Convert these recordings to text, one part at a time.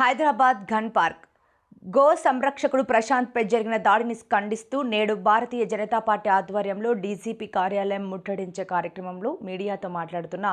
Hyderabad gun park. Go సంరక్షకుడు ప్రశాంత్పై జరిగిన దాడిని ఖండిస్తూ నేడు భారతీయ జనతా పార్టీ ఆధ్వర్యంలో డీజీపీ కార్యాలయం ముట్టడించే కార్యక్రమంలో మీడియాతో మాట్లాడుతున్న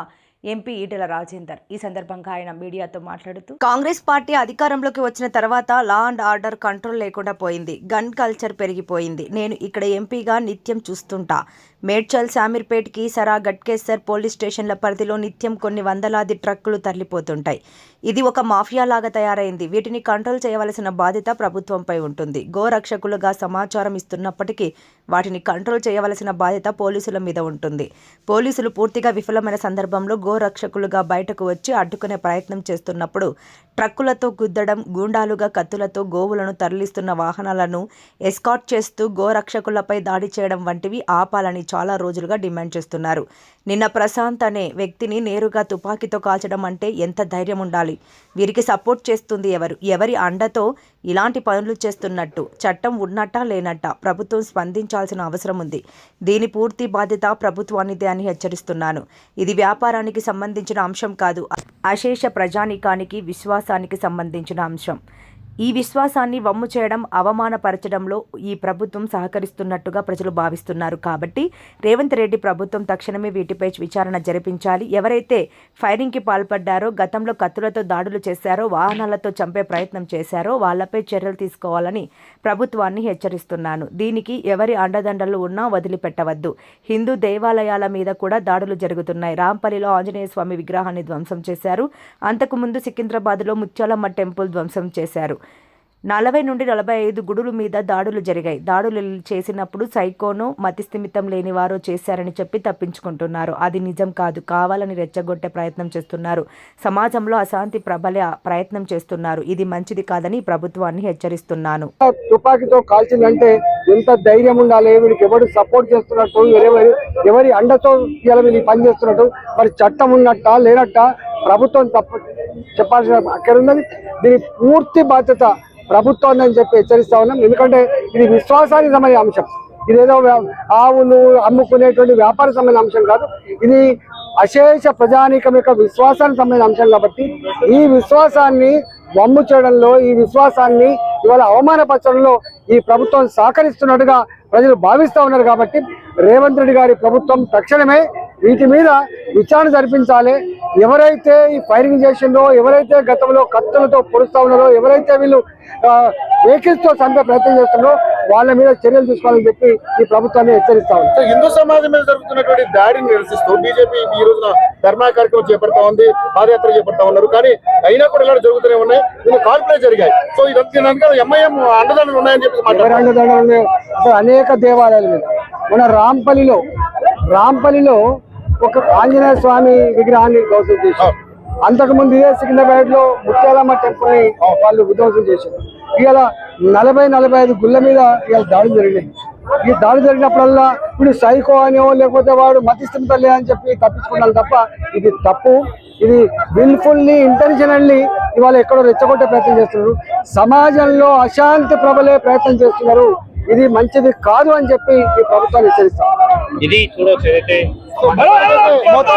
ఎంపీ ఈటెల రాజేందర్. ఈ సందర్భంగా ఆయన మీడియాతో మాట్లాడుతూ కాంగ్రెస్ పార్టీ అధికారంలోకి వచ్చిన తర్వాత లా అండ్ ఆర్డర్ కంట్రోల్ లేకుండా పోయింది. గన్ కల్చర్ పెరిగిపోయింది. నేను ఇక్కడ ఎంపీగా నిత్యం చూస్తుంటా. మేడ్చల్ శామీర్పేట్ కీసరా గట్కేసర్ పోలీస్ స్టేషన్ల పరిధిలో నిత్యం కొన్ని వందలాది ట్రక్కులు తరలిపోతుంటాయి. ఇది ఒక మాఫియా లాగా తయారైంది. వీటిని కంట్రోల్ చేయవలసిన బాధ్యత ప్రభుత్వంపై ఉంటుంది. గోరక్షకులుగా సమాచారం ఇస్తున్నప్పటికీ వాటిని కంట్రోల్ చేయవలసిన బాధ్యత పోలీసుల మీద ఉంటుంది. పోలీసులు పూర్తిగా విఫలమైన సందర్భంలో గోరక్షకులుగా బయటకు వచ్చి అడ్డుకునే ప్రయత్నం చేస్తున్నప్పుడు ట్రక్కులతో గుద్దడం గూండాలుగా కత్తులతో గోవులను తరలిస్తున్న వాహనాలను ఎస్కాట్ చేస్తూ గోరక్షకులపై దాడి చేయడం వంటివి ఆపాలని చాలా రోజులుగా డిమాండ్ చేస్తున్నారు. నిన్న ప్రశాంత్ అనే వ్యక్తిని నేరుగా తుపాకీతో కాల్చడం అంటే ఎంత ధైర్యం ఉండాలి? వీరికి సపోర్ట్ చేస్తుంది ఎవరు? ఎవరి అండతో ఇలాంటి పనులు చేస్తున్నట్టు చట్టం ఉన్నట్టా లేనట్టా ప్రభుత్వం స్పందించాల్సిన అవసరం ఉంది. దీని పూర్తి బాధ్యత ప్రభుత్వానిదే అని హెచ్చరిస్తున్నాను. ఇది వ్యాపారానికి సంబంధించిన అంశం కాదు అశేష ప్రజానీకానికి విశ్వాసానికి సంబంధించిన అంశం. ఈ విశ్వాసాన్ని వమ్ము చేయడం అవమానపరచడంలో ఈ ప్రభుత్వం సహకరిస్తున్నట్టుగా ప్రజలు భావిస్తున్నారు. కాబట్టి రేవంత్ రెడ్డి ప్రభుత్వం తక్షణమే వీటిపై విచారణ జరిపించాలి. ఎవరైతే ఫైరింగ్కి పాల్పడ్డారో గతంలో కత్తులతో దాడులు చేశారో వాహనాలతో చంపే ప్రయత్నం చేశారో వాళ్ళపై చర్యలు తీసుకోవాలని ప్రభుత్వాన్ని హెచ్చరిస్తున్నాను. దీనికి ఎవరి అండదండలు ఉన్నా వదిలిపెట్టవద్దు. హిందూ దేవాలయాల మీద కూడా దాడులు జరుగుతున్నాయి. రాంపల్లిలో ఆంజనేయ స్వామి విగ్రహాన్ని ధ్వంసం చేశారు. అంతకుముందు సికింద్రాబాద్లో ముత్యాలమ్మ టెంపుల్ ధ్వంసం చేశారు. నలభై నుండి నలభై ఐదు గుడుల మీద దాడులు జరిగాయి. దాడులు చేసినప్పుడు సైకోను మతిస్థిమితం లేని వారు చేశారని చెప్పి తప్పించుకుంటున్నారు. అది నిజం కాదు. కావాలని రెచ్చగొట్టే ప్రయత్నం చేస్తున్నారు. సమాజంలో అశాంతి ప్రబలే ప్రయత్నం చేస్తున్నారు. ఇది మంచిది కాదని ప్రభుత్వాన్ని హెచ్చరిస్తున్నాను. తుపాకీతో కాల్చిందంటే ఎంత ధైర్యం ఉండాలి? వీళ్ళకి ఎవరు సపోర్ట్ చేస్తున్నట్టు? ఎవరి ఎవరి అండతో ఇవాళ వీళ్ళు పని చేస్తున్నట్టు? మరి చట్టం ఉన్నట్ట? లేనట్ట? ప్రభుత్వం తప్ప చెప్పాల్సిన అక్కడ ఉన్నది దీని పూర్తి బాధ్యత ప్రభుత్వం అని చెప్పి హెచ్చరిస్తా ఉన్నాం. ఎందుకంటే ఇది విశ్వాసానికి సంబంధించిన అంశం. ఇదేదో ఆవులు అమ్ముకునేటువంటి వ్యాపార సంబంధించిన అంశం కాదు. ఇది అశేష ప్రజానీకం యొక్క విశ్వాసానికి సంబంధించిన అంశం కాబట్టి ఈ విశ్వాసాన్ని వమ్ము చేయడంలో ఈ విశ్వాసాన్ని ఇవాళ అవమానపరచడంలో ఈ ప్రభుత్వం సహకరిస్తున్నట్టుగా ప్రజలు భావిస్తూ ఉన్నారు కాబట్టి రేవంత్ రెడ్డి గారి ప్రభుత్వం తక్షణమే వీటి మీద విచారణ జరిపించాలి. ఎవరైతే ఈ ఫైరింగ్ చేసిందో ఎవరైతే గతంలో కత్తులతో పొడుస్తా ఉన్నారో ఎవరైతే వీళ్ళు వెహికల్స్తో చంపే ప్రయత్నం చేస్తున్నారో వాళ్ళ మీద చర్యలు తీసుకోవాలని చెప్పి ఈ ప్రభుత్వాన్ని హెచ్చరిస్తా ఉంది హిందూ సమాజం మీద జరుగుతున్నటువంటి దాడిని నిరసిస్తూ బీజేపీ ఈ రోజున ధర్నా కార్యక్రమం చేపడతా ఉంది పాదయాత్ర చేపడతా ఉన్నారు. కానీ అయినా కూడా ఇలా జరుగుతూనే ఉన్నాయి. దీని కాల్పులే జరిగాయి. సో ఇదంతా ఎంఐఎం అండదండలు ఉన్నాయని చెప్పి అండదండలు అనేక దేవాలయాల మీద మన రాంపల్లిలో రాంపల్లిలో ఒక ఆంజనేయ స్వామి విగ్రహాన్ని ధ్వంసం చేశారు. అంతకుముందు ఇదే సికింద్రాబాద్లో ముత్యాలమ్మ టెంపుల్ని వాళ్ళు విధ్వంసం చేశారు. ఇవాళ నలభై నలభై ఐదు గుళ్ళ మీద ఇవాళ దాడి జరిగింది. ఈ దాడి జరిగినప్పుడల్లా ఇప్పుడు సైకో అనో లేకపోతే వాడు మతిస్థిమిత లేదని చెప్పి తప్పించుకున్నారు తప్ప ఇది తప్పు. ఇది విల్ఫుల్లీ ఇంటెన్షనల్లీ ఇవాళ ఎక్కడో రెచ్చగొట్టే ప్రయత్నం చేస్తున్నారు. సమాజంలో అశాంతి ప్రబలే ప్రయత్నం చేస్తున్నారు. ఇది మంచిది కాదు అని చెప్పి ఈ ప్రభుత్వాన్ని హెచ్చరిస్తాం ఇది చూడొచ్చు ఏదైతే మొత్తం